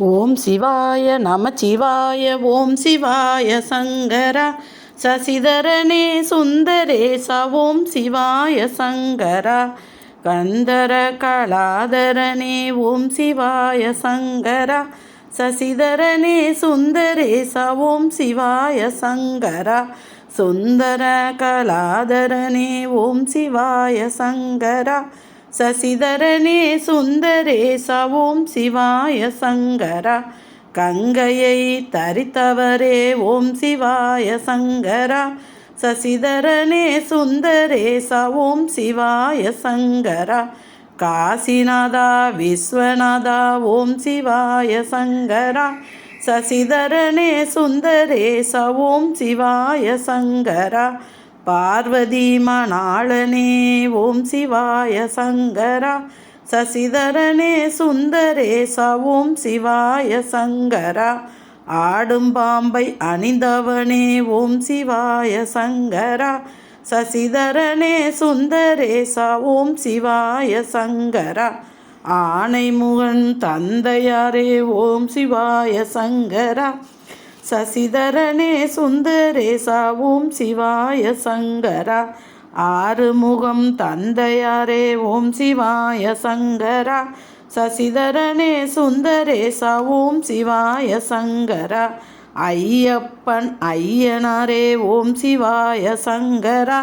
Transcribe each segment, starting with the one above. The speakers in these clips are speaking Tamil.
ஓம் சிவாய நம சிவாய ஓம் சிவாய சங்கரா சசிதரனே சுந்தரேச ஓம் சிவாய சங்கரா கந்தர கலாதரனே ஓம் சிவாய சங்கரா சசிதரனே சுந்தரேச ஓம் சிவாய சங்கரா சுந்தர கலாதரனே ஓம் சிவாய சங்கரா சசிதரனே சுந்தரேச ஓம் சிவாய சங்கரா. கங்கையை தரித்தவரே ஓம் சிவாய சங்கரா. சசிதரனே சுந்தரேச ஓம் சிவாய சங்கரா. காசிநாதா விஸ்வநாதா ஓம் சிவாய சங்கரா. சசிதரனே சுந்தரேச ஓம் சிவாய சங்கரா. பார்வதி மணாளனே ஓம் சிவாய சங்கரா. சசிதரனே சுந்தரேசா ஓம் சிவாய சங்கரா. ஆடும் பாம்பை அணிந்தவனே ஓம் சிவாய சங்கரா. சசிதரனே சுந்தரேசா ஓம் சிவாய சங்கரா. ஆனைமுகன் தந்தையாரே ஓம் சிவாய சங்கரா. சசிதரனே சுந்தரேசா ஓம் சிவாய சங்கரா. ஆறுமுகம் தந்தையாரே ஓம் சிவாய சங்கரா. சசிதரனே சுந்தரேசா ஓம் சிவாய சங்கரா. ஐயப்பன் ஐயனாரே ஓம் சிவாய சங்கரா.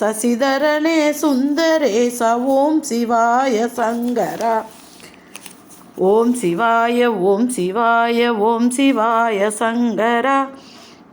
சசிதரனே சுந்தரேசா ஓம் சிவாய சங்கரா. ஓம் சிவாய ஓம் சிவாய ஓம் சிவாய சங்கரா.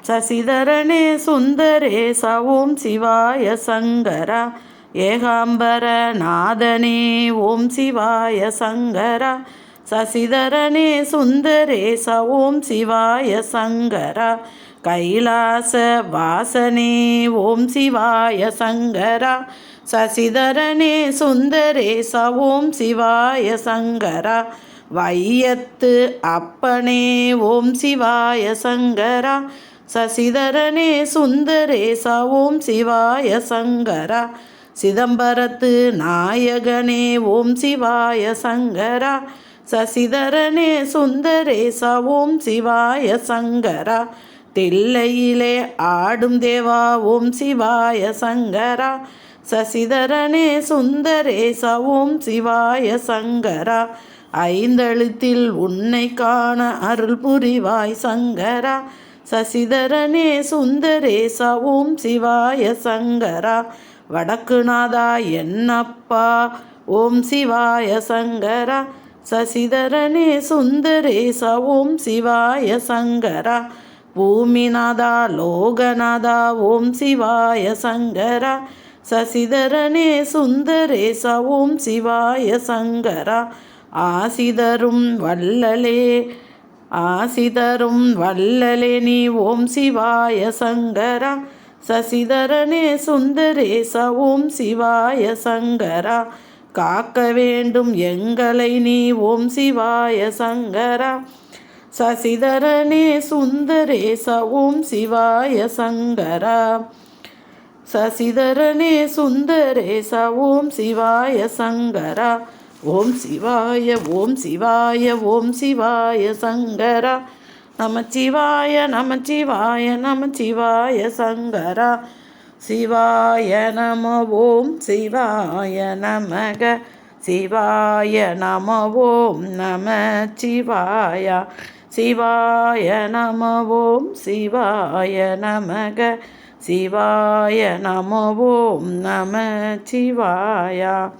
சசிதரனே சுந்தரேச ஓம் சிவாய சங்கரா. ஏகாம்பர நாதனே ஓம் சிவாய சங்கரா. சசிதரனே சுந்தரேச ஓம் சிவாய சங்கரா. கைலாச வாசனே ஓம் சிவாய சங்கரா. சசிதரனே சுந்தரேச ஓம் சிவாய சங்கரா. வையத்து அப்பனே ஓம் சிவாய சங்கரா. சசிதரனே சுந்தரேச ஓம் சிவாய சங்கரா. சிதம்பரத்து நாயகனே ஓம் சிவாய சங்கரா. சசிதரனே சுந்தரேச ஓம் சிவாய சங்கரா. தில்லையிலே ஆடும் தேவா ஓம் சிவாய சங்கரா. சசிதரனே சுந்தரேச ஓம் சிவாய சங்கரா. ஐந்தெழுத்தில் உன்னை காண அருள் புரிவாய் சங்கரா. சசிதரனே சுந்தரேச ஓம் சிவாய சங்கரா. வடக்குநாதா என்னப்பா ஓம் சிவாய சங்கரா. சசிதரனே சுந்தரேச ஓம் சிவாய சங்கரா. பூமிநாதா லோகநாதா ஓம் சிவாய சங்கரா. சசிதரனே சுந்தரேச ஓம் சிவாய சங்கரா. ஆசிதரும் வல்லலே ஆசிதரும் வல்லலே நீ ஓம் சிவாய சங்கரா. சசிதரனே சுந்தரேச ஓம் சிவாய சங்கரா. காக்க வேண்டும் எங்களை நீ ஓம் சிவாய சங்கரா. சசிதரனே சுந்தரேச ஓம் சிவாய சங்கரா. சசிதரனே சுந்தரேச ஓம் சிவாய சங்கரா. ஓம் சிவாய ஓம் சிவாய ஓம் சிவாய சங்கரா. நமச்சிவாய நமச்சிவாய நமச்சிவாய சங்கரா. சிவாய நம ஓம் சிவாய நமக. சிவாய நம ஓம் நம சிவாயா. சிவாய நம ஓம் சிவாய நமக. சிவாய நம ஓம் நம சிவாயா.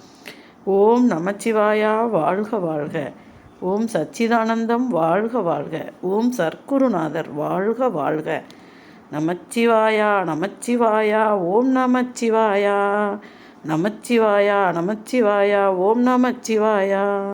ஓம் நமச்சிவாயா வாழ்க வாழ்க. ஓம் சச்சிதானந்தம் வாழ்க வாழ்க. ஓம் சர்க்குருநாதர் வாழ்க வாழ்க. நமச்சிவாயா நமச்சிவாயா ஓம் நமச்சிவாயா. நமச்சிவாயா நமச்சிவாயா ஓம் நமச்சிவாயா.